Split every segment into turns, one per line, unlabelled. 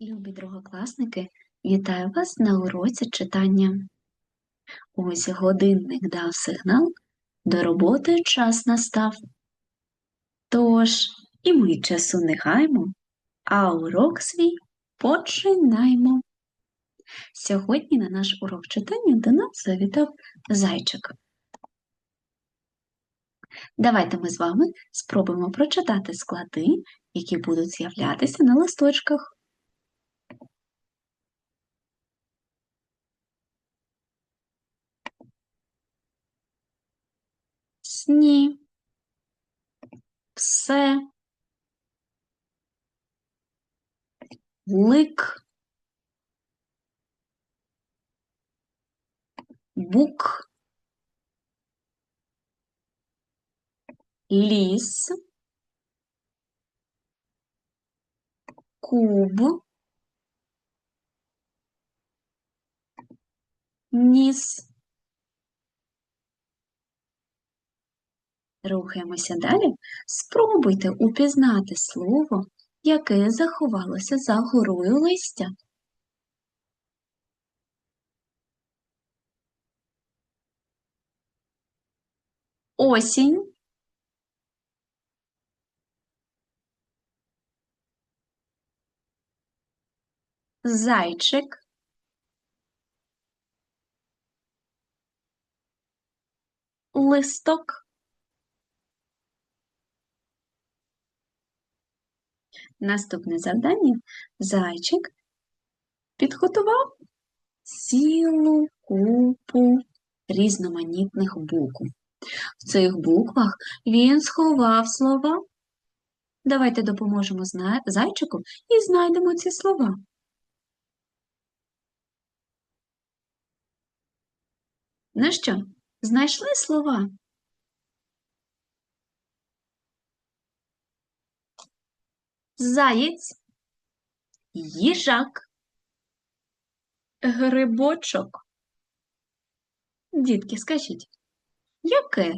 Любі другокласники, вітаю вас на уроці читання. Ось годинник дав сигнал, до роботи час настав. Тож, і ми часу не гаймо, а урок свій починаймо. Сьогодні на наш урок читання до нас завітав зайчик. Давайте ми з вами спробуємо прочитати склади, які будуть з'являтися на листочках. Сні, все, лик, бук, ліс, куб, ніс. Рухаємося далі. Спробуйте упізнати слово, яке заховалося за горою листя. Осінь, зайчик, листок. Наступне завдання зайчик підготував цілу купу різноманітних букв. В цих буквах він сховав слова. Давайте допоможемо зайчику і знайдемо ці слова. Ну що, знайшли слова? Заєць, їжак, грибочок. Дітки, скажіть, яке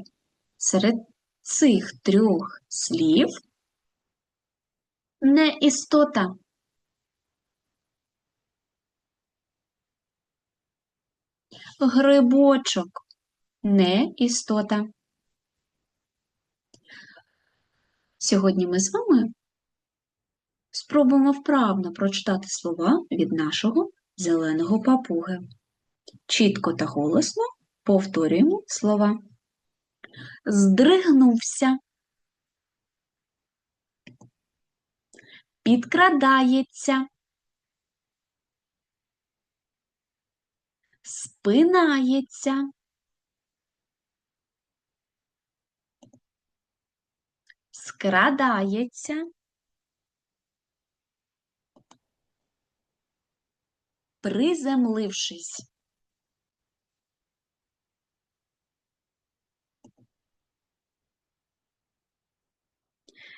серед цих трьох слів не істота? Грибочок не істота. Сьогодні ми з вами спробуємо вправно прочитати слова від нашого зеленого папуги. Чітко та голосно повторюємо слова. Здригнувся, підкрадається, спинається, скрадається, приземлившись.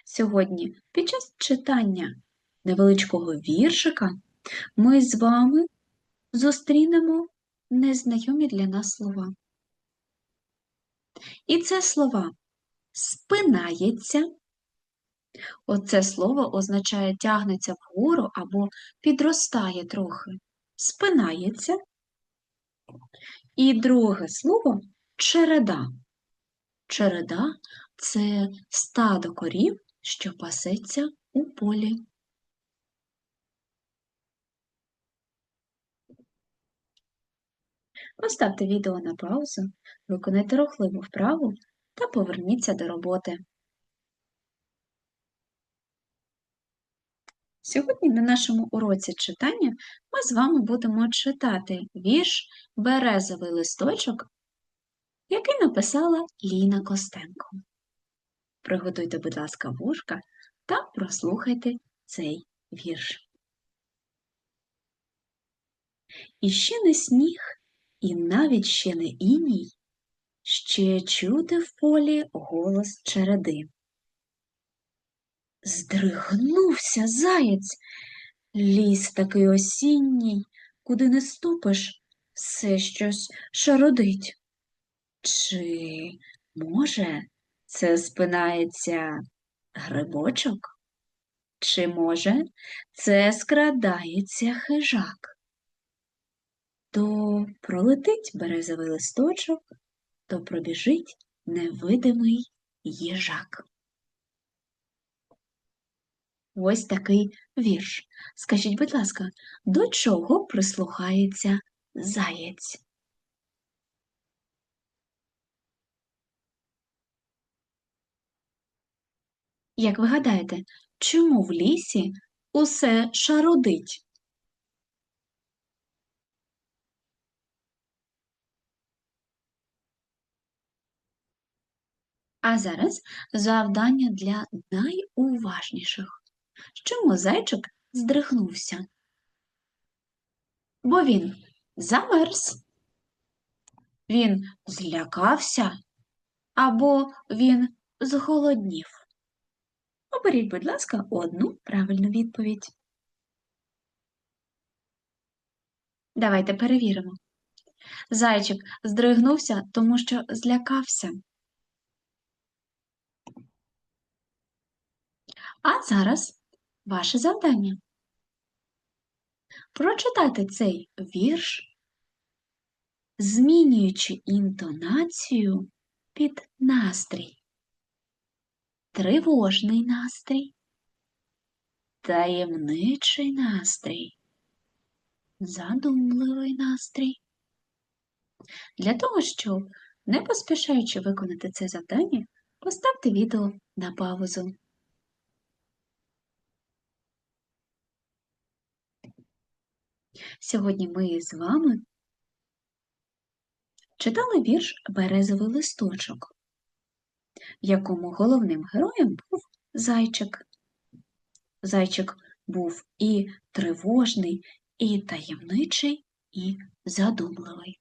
Сьогодні під час читання невеличкого віршика ми з вами зустрінемо незнайомі для нас слова. І це слова спинається. Оце слово означає тягнеться вгору або підростає трохи. Спинається. І друге слово череда. Череда це стадо корів, що пасеться у полі. Поставте відео на паузу, виконайте рухливу вправу та поверніться до роботи. Сьогодні на нашому уроці читання ми з вами будемо читати вірш Березовий листочок, який написала Ліна Костенко. Приготуйте, будь ласка, вушка та прослухайте цей вірш. І ще не сніг, і навіть ще не іній, ще чути в полі голос череди. Здригнувся заєць, ліс такий осінній, куди не ступиш, все щось шародить. Чи, може, це спинається грибочок? Чи може це скрадається хижак? То пролетить березовий листочок, то пробіжить невидимий їжак. Ось такий вірш. Скажіть, будь ласка, до чого прислухається заєць? Як ви гадаєте, чому в лісі усе шародить? А зараз завдання для найуважніших. Чому зайчик здригнувся? Бо він замерз, він злякався або він зголоднів. Оберіть, будь ласка, одну правильну відповідь. Давайте перевіримо. Зайчик здригнувся, тому що злякався. А зараз ваше завдання. Прочитати цей вірш, змінюючи інтонацію під настрій. Тривожний настрій, таємничий настрій, задумливий настрій. Для того, щоб не поспішаючи виконати це завдання, поставте відео на паузу. Сьогодні ми з вами читали вірш Березовий листочок, в якому головним героєм був зайчик. Зайчик був і тривожний, і таємничий, і задумливий.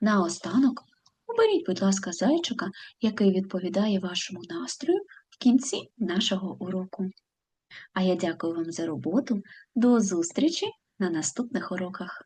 Наостанок оберіть, будь ласка, зайчика, який відповідає вашому настрою в кінці нашого уроку. А я дякую вам за роботу. До зустрічі на наступних уроках.